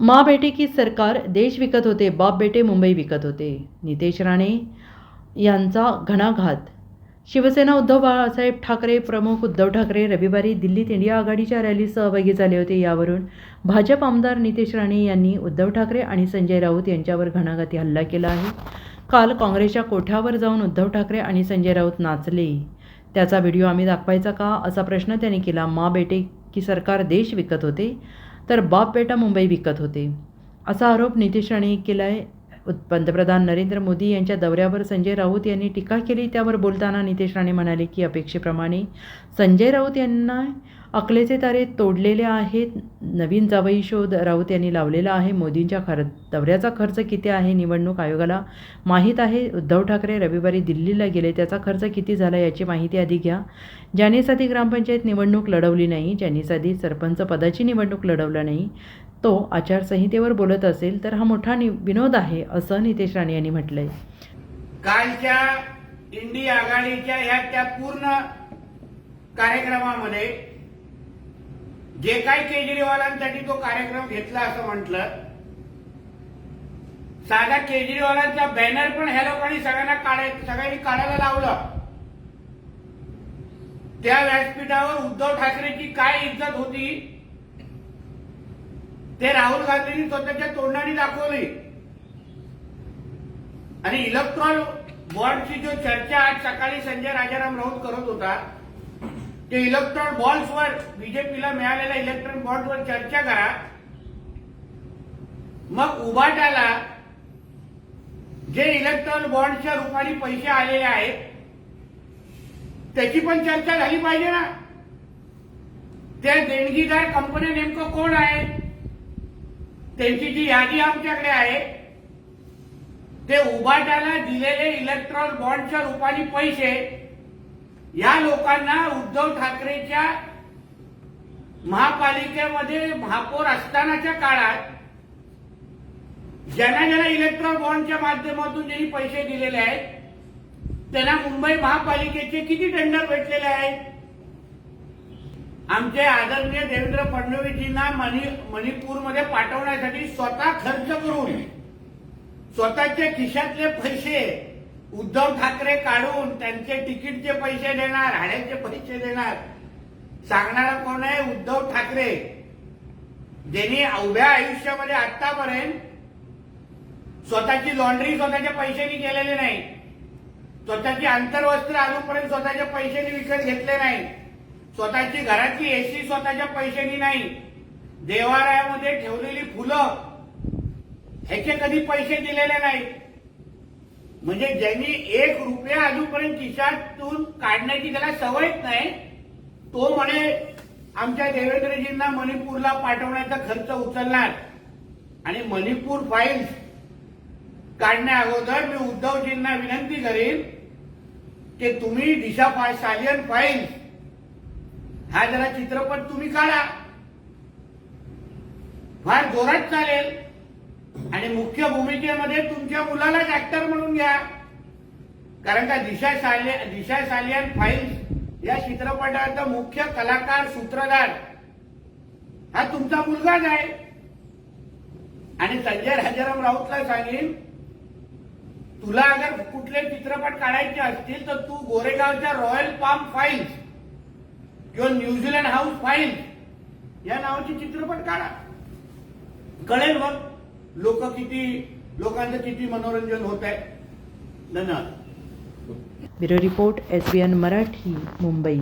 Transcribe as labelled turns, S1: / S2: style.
S1: माँ बेटे की सरकार देश विकत होते बाप बेटे मुंबई विकत होते. नितेश राणे यांचा घणाघात. शिवसेना उद्धव बाळासाहेब ठाकरे प्रमुख उद्धव ठाकरे रविवारी दिल्लीत इंडिया आघाडीच्या रॅलीत सहभागी झाले होते. यावरून भाजप आमदार नितेश राणे यांनी उद्धव ठाकरे आणि संजय राऊत यांच्यावर घणाघाती हल्ला केला आहे. काल काँग्रेसच्या कोठ्यावर जाऊन उद्धव ठाकरे आणि संजय राऊत नाचले. त्याचा व्हिडिओ आम्ही दाखवायचा का? असा प्रश्न त्यांनी केला. मा बेटे की सरकार देश विकत होते? तर बाप बेटा मुंबई विकत होते. असा आरोप नितीश राणे केला आहे पंतप्रधान नरेंद्र मोदी यांच्या दौऱ्यावर संजय राऊत यांनी टीका केली. त्यावर बोलताना नितेश राणे म्हणाले की अपेक्षेप्रमाणे संजय राऊत यांना अकलेचे तारे तोडलेले आहेत. नवीन जावई शोध राऊत यांनी लावलेला आहे. मोदींच्या खर दौऱ्याचा खर्च किती आहे? निवडणूक आयोगाला माहीत आहे. उद्धव ठाकरे रविवारी दिल्लीला गेले. त्याचा खर्च किती झाला याची माहिती आधी घ्या. ज्यांनी साधी ग्रामपंचायत निवडणूक लढवली नाही ज्यांनी साधी सरपंच पदाची निवडणूक लढवला नाही तो आचारसंहितेवर बोलत असेल तर हा मोठा नि विनोद आहे असं नितेश राणे यांनी म्हटलंय.
S2: कालच्या इंडी आघाडीच्या ह्या त्या पूर्ण कार्यक्रमामध्ये जे काही केजरीवालांसाठी तो कार्यक्रम घेतला असं म्हटलं साधा केजरीवालांचा बॅनर पण ह्या लोकांनी सगळ्यांना काढाय सगळ्यांनी काढायला लावलं. त्या व्यासपीठावर उद्धव ठाकरेची काय इज्जत होती ते राहुल गांधींनी स्वतःच्या तोंडाने दाखवली. आणि इलेक्ट्रॉन बॉन्डची जो चर्चा आज सकाळी संजय राजाराम राऊत करत होता ते इलेक्ट्रॉन बॉल्सवर बीजेपीला मिळालेल्या इलेक्ट्रॉन बॉल्सवर चर्चा करा. मग उभाट्याला जे इलेक्ट्रॉन बॉन्डच्या रुपाने पैसे आलेले आहेत त्याची पण चर्चा झाली पाहिजे ना. त्या देणगीदार कंपन्या नेमकं कोण आहे? त्यांची जी यादी आमच्याकडे आहे ते उभाट्याला दिलेले इलेक्ट्रॉन बॉन्डच्या रूपाने पैसे या लोकांना उद्धव ठाकरेच्या महापालिकेमध्ये महापौर असतानाच्या काळात ज्यांना ज्यांना इलेक्ट्रॉन बॉन्डच्या माध्यमातून ज्यांनी पैसे दिलेले आहेत त्यांना मुंबई महापालिकेचे किती टेंडर भेटलेले आहेत? आमचे आदरणीय देवेंद्र फडणवीसजींना मणि मणिपूरमध्ये पाठवण्यासाठी स्वतः खर्च करून स्वतःच्या खिशातले पैसे उद्धव ठाकरे काढून त्यांचे तिकीटचे पैसे देणार हाड्याचे पैसे देणार सांगणारा कोण आहे? उद्धव ठाकरे. ज्यांनी अवघ्या आयुष्यामध्ये आतापर्यंत स्वतःची लॉन्ड्री स्वतःच्या पैशांनी केलेली नाही. स्वतःची आंतरवस्त्र अजूनपर्यंत स्वतःच्या पैशांनी विकत घेतले नाही. स्वतःची घराची एसी स्वतःच्या पैशांनी नाही. देवालयामध्ये ठेवलेली फुलं ह्याचे कधी पैसे दिलेले नाहीत. म्हणजे ज्यांनी एक रुपया अजूनपर्यंत खिशातून काढण्याची त्याला सवयच नाही तो म्हणे आमच्या देवेंद्रजींना मणिपूरला पाठवण्याचा खर्च उचलणार. आणि मणिपूर फाईल्स काढण्या अगोदर मी उद्धवजींना विनंती करीन की तुम्ही दिशा फाय सालियन फाईल्स हा जरा चित्रपट तुम्ही काढा. फार जोरात चालेल. आणि मुख्य भूमिकेमध्ये तुमच्या मुलालाच ऍक्टर म्हणून घ्या. कारण का दिशा साले दिशा सालियन फाईल्स या चित्रपटाचा मुख्य कलाकार सूत्रधार हा तुमचा मुलगाच आहे. आणि संजय राजाराम राऊतला सांगेन तुला अगर कुठले चित्रपट काढायचे असतील तर तू गोरेगावच्या रॉयल पाम फाईल्स किंवा न्यूझीलंड हाऊस फाईल या नावाचे चित्रपट काढा. कळेल मग. लोक किती लोकांचं किती मनोरंजन होत आहे. धन्यवाद.
S1: Bureau report S B N Marathi Mumbai.